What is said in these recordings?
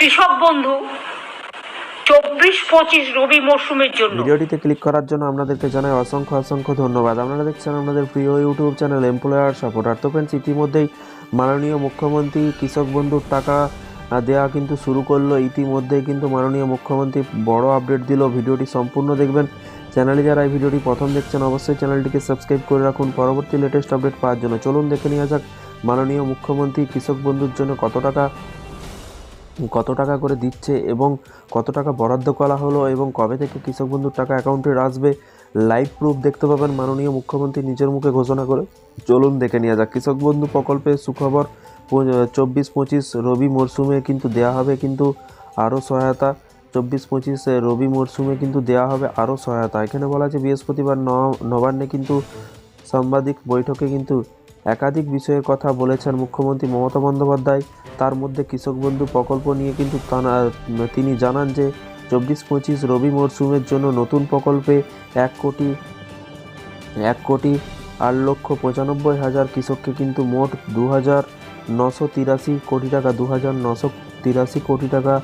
কৃষক বন্ধু, চব্বিশ পঁচিশ রবি মরশুমের জন্য। ভিডিওটিতে ক্লিক করার জন্য আপনাদেরকে জানাই অসংখ্য অসংখ্য ধন্যবাদ। আপনারা দেখছেন আমাদের প্রিয় ইউটিউব চ্যানেল এমপ্লয়ার সাপোর্টার তো ফ্রেন্ডস ইতিমধ্যেই মাননীয় মুখ্যমন্ত্রী কৃষক বন্ধুর টাকা দেওয়া কিন্তু শুরু করল। ইতিমধ্যেই কিন্তু মাননীয় মুখ্যমন্ত্রী বড় আপডেট দিল। ভিডিওটি সম্পূর্ণ দেখবেন। চ্যানেলে যারা এই ভিডিওটি প্রথম দেখছেন, অবশ্যই চ্যানেলটিকে সাবস্ক্রাইব করে রাখুন। পরবর্তী লেটেস্ট আপডেট পাওয়ার জন্য। চলুন দেখে নেওয়া যাক মাননীয় মুখ্যমন্ত্রী কৃষক বন্ধুর জন্য কত টাকা কত টাকা করে দিচ্ছে এবং কত টাকা বরাদ্দ করা হলো এবং কবে থেকে কৃষক বন্ধুর টাকা অ্যাকাউন্টে আসবে লাইভ প্রুফ দেখতে পাবেন মাননীয় মুখ্যমন্ত্রী নিজের মুখে ঘোষণা করে। চলুন দেখে নেওয়া যাক। কৃষক বন্ধু প্রকল্পে সুখবর চব্বিশ পঁচিশ রবি মরশুমে কিন্তু দেয়া হবে কিন্তু আরও সহায়তা। চব্বিশ পঁচিশ রবি মরশুমে কিন্তু দেয়া হবে আরও সহায়তা। এখানে বলা আছে বৃহস্পতিবার নবান্নে কিন্তু সাংবাদিক বৈঠকে কিন্তু একাধিক বিষয়ের কথা বলেছেন মুখ্যমন্ত্রী মমতা বন্দ্যোপাধ্যায়। তার মধ্যে কৃষক বন্ধু প্রকল্প নিয়ে কিন্তু তানা- তিনি জানান যে, চব্বিশ পঁচিশ রবি মরশুমের জন্য নতুন প্রকল্পে এক কোটি এক কোটি আট লক্ষ পঁচানব্বই হাজার কৃষককে কিন্তু মোট দু হাজার নশো তিরাশি কোটি টাকা দু হাজার নশো তিরাশি কোটি টাকা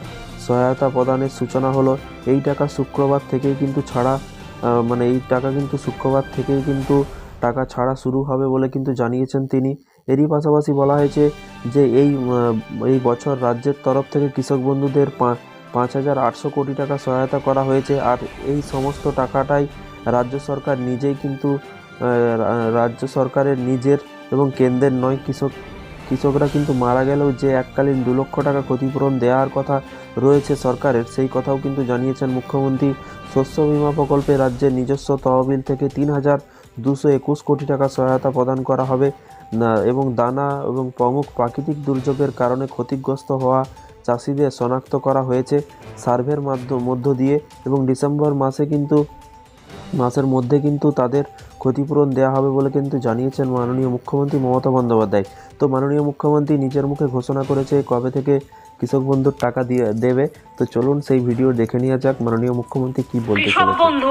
সহায়তা প্রদানের সূচনা হলো। এই টাকা শুক্রবার থেকেই কিন্তু ছাড়া মানে এই টাকা কিন্তু শুক্রবার থেকেই কিন্তু টাকা ছাড়া শুরু হবে বলে কিন্তু জানিয়েছেন তিনি। এরই পাশাপাশি বলা হয়েছে যে এই এই বছর রাজ্যের তরফ থেকে কৃষক বন্ধুদের পাঁচ হাজার আটশো কোটি টাকা সহায়তা করা হয়েছে আর এই সমস্ত টাকাটাই রাজ্য সরকার নিজেই কিন্তু রাজ্য সরকারের নিজের এবং কেন্দ্রের নয়, কৃষক, কৃষকরা কিন্তু মারা গেলেও যে এককালীন দু লক্ষ টাকা ক্ষতিপূরণ দেওয়ার কথা রয়েছে সরকারের, সেই কথাও কিন্তু জানিয়েছেন মুখ্যমন্ত্রী। শস্য বিমা প্রকল্পে রাজ্যের নিজস্ব তহবিল থেকে তিন হাজার দুশো একুশ কোটি টাকা সহায়তা প্রদান করা হবে। এবং দানা এবং প্রমুখ প্রাকৃতিক দুর্যোগের কারণে ক্ষতিগ্রস্ত হওয়া চাষিদের শনাক্ত করা হয়েছে সার্ভের মাধ্যম মধ্য দিয়ে এবং ডিসেম্বর মাসে কিন্তু মাসের মধ্যে কিন্তু তাদের ক্ষতিপূরণ দেওয়া হবে বলে কিন্তু জানিয়েছেন মাননীয় মুখ্যমন্ত্রী মমতা বন্দ্যোপাধ্যায়। তো মাননীয় মুখ্যমন্ত্রী নিজের মুখে ঘোষণা করেছে কবে থেকে কৃষক বন্ধুর টাকা দিয়ে দেবে। তো চলুন সেই ভিডিও দেখে নেওয়া যাক মাননীয় মুখ্যমন্ত্রী কী বলতে চলেছে বন্ধু